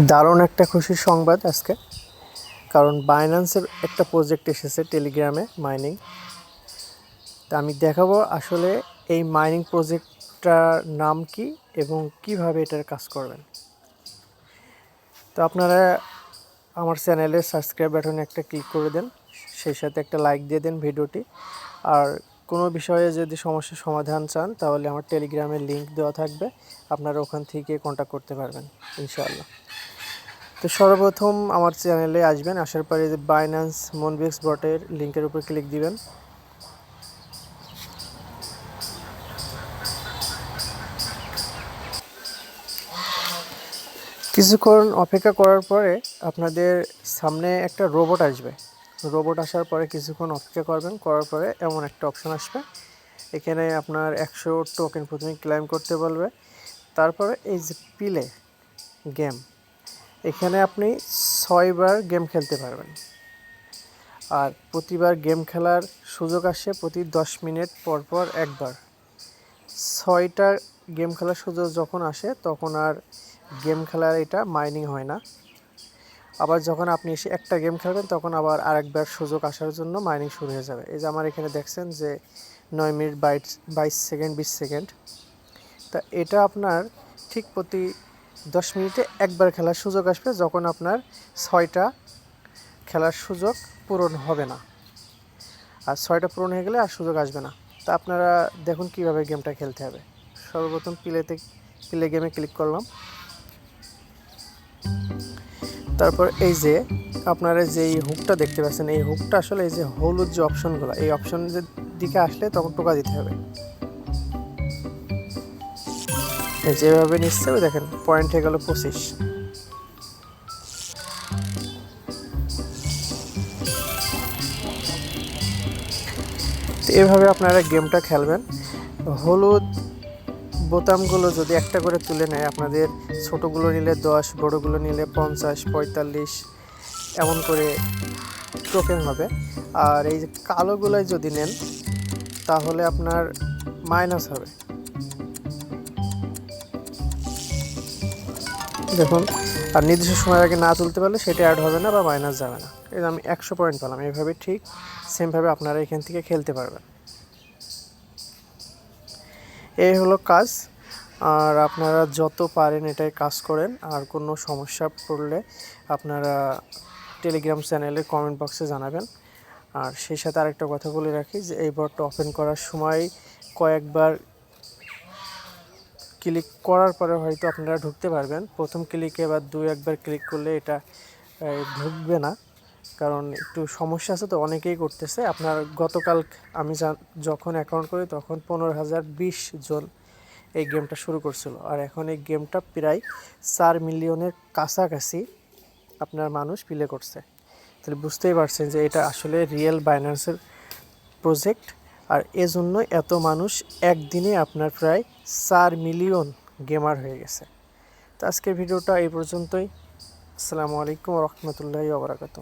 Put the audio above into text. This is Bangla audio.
দারুণ একটা খুশির সংবাদ আজকে। কারণ বাইন্যান্সের একটা প্রজেক্ট এসেছে টেলিগ্রামে মাইনিং তা আমি দেখাবো আসলে এই মাইনিং প্রজেক্টটার নাম কি এবং কীভাবে এটার কাজ করবেন। তো আপনারা আমার চ্যানেলের সাবস্ক্রাইব বাটনে একটা ক্লিক করে দেন, সেই সাথে একটা লাইক দিয়ে দেন ভিডিওটি। আর কোনো বিষয়ে যদি সমস্যার সমাধান চান, তাহলে আমার টেলিগ্রামের লিংক দেওয়া থাকবে। আপনারা ওখান থেকে কন্ট্যাক্ট করতে পারবেন, ইনশাআল্লাহ। তো সর্বপ্রথম আমার চ্যানেলে আসবেন, আসার পরে যে বাইন্যান্স মনবিক্স বটের লিঙ্কের উপর ক্লিক দিবেন। কিছুক্ষণ অপেক্ষা করার পরে আপনাদের সামনে একটা রোবট আসবে। রোবট আসার পরে কিছুক্ষণ অপেক্ষা করবেন, করার পরে এমন একটা অপশন আসবে। এখানে আপনার একশো টোকেন প্রথমে ক্লাইম করতে বলবে। তারপরে এই যে পিলে গেম এখানে আপনি ছয়বার গেম খেলতে পারবেন। আর প্রতিবার গেম খেলার সুযোগ আসে প্রতি দশ মিনিট পর পর একবার। ছয়টা গেম খেলার সুযোগ যখন আসে, তখন আর গেম খেলার এটা মাইনিং হয় না। আবার যখন আপনি এসে একটা গেম খেলবেন, তখন আবার আরেকবার সুযোগ আসার জন্য মাইনিং শুরু হয়ে যাবে। এই যে আমার এখানে দেখছেন যে নয় মিনিট বাইশ বাইশ সেকেন্ড, বিশ সেকেন্ড। তা এটা আপনার ঠিক প্রতি দশ মিনিটে একবার খেলার সুযোগ আসবে, যখন আপনার ছয়টা খেলার সুযোগ পূরণ হবে না। আর ছয়টা পূরণ হয়ে গেলে আর সুযোগ আসবে না। তা আপনারা দেখুন কীভাবে গেমটা খেলতে হবে। সর্বপ্রথম প্লেতে প্লে গেমে ক্লিক করলাম। তারপর এই যে আপনারা যে এই হুকটা দেখতে পাচ্ছেন, এই হুকটা আসলে এই যে হলুদ যে অপশনগুলো এই অপশনের দিকে আসলে তখন টোকা দিতে হবে। যেভাবে নিচ্ছে দেখেন পয়েন্ট হয়ে গেল পঁচিশ। এভাবে আপনারা গেমটা খেলবেন। হলুদ বোতামগুলো যদি একটা করে তুলে নেয়, আপনাদের ছোটোগুলো নিলে দশ, বড়োগুলো নিলে পঞ্চাশ, পঁয়তাল্লিশ, এমন করে টোকেন হবে। আর এই যে কালোগুলোয় যদি নেন, তাহলে আপনার মাইনাস হবে। দেখুন, আর নির্দিষ্ট সময়ের আগে না তুলতে পারলে সেটা অ্যাড হবে না বা মাইনাস যাবে না। এই আমি একশো পয়েন্ট পেলাম, এইভাবে ঠিক সেমভাবে আপনারা এখান থেকে খেলতে পারবেন। এই হলো কাজ। আর আপনারা যত পারেন এটাই কাজ করেন। আর কোনো সমস্যা পড়লে আপনারা টেলিগ্রাম চ্যানেলে কমেন্ট বক্সে জানাবেন। আর সেই সাথে আরেকটা কথা বলে রাখি যে, এই বটটা ওপেন করার সময় কয়েকবার ক্লিক করার পরে হয়তো আপনারা ঢুকতে পারবেন। প্রথম ক্লিকে বা দু একবার ক্লিক করলে এটা ঢুকবে না। কারণ একটু সমস্যা আছে তো অনেকেই করতেছে। আপনার গতকাল আমি যখন অ্যাকাউন্ট করি তখন পনেরো হাজার বিশ জন এই গেমটা শুরু করছিল। আর এখন এই গেমটা প্রায় চার মিলিয়নের কাছাকাছি আপনার মানুষ প্লে করছে। তাহলে বুঝতেই পারছেন যে এটা আসলে রিয়েল বাইন্যান্সের প্রজেক্ট আর এজন্য এত মানুষ একদিনে আপনার প্রায় চার মিলিয়ন গেমার হয়ে গেছে। তো আজকের ভিডিওটা এই পর্যন্তই। আসসালামু আলাইকুম রহমতুল্লাহি ওবরাকাতু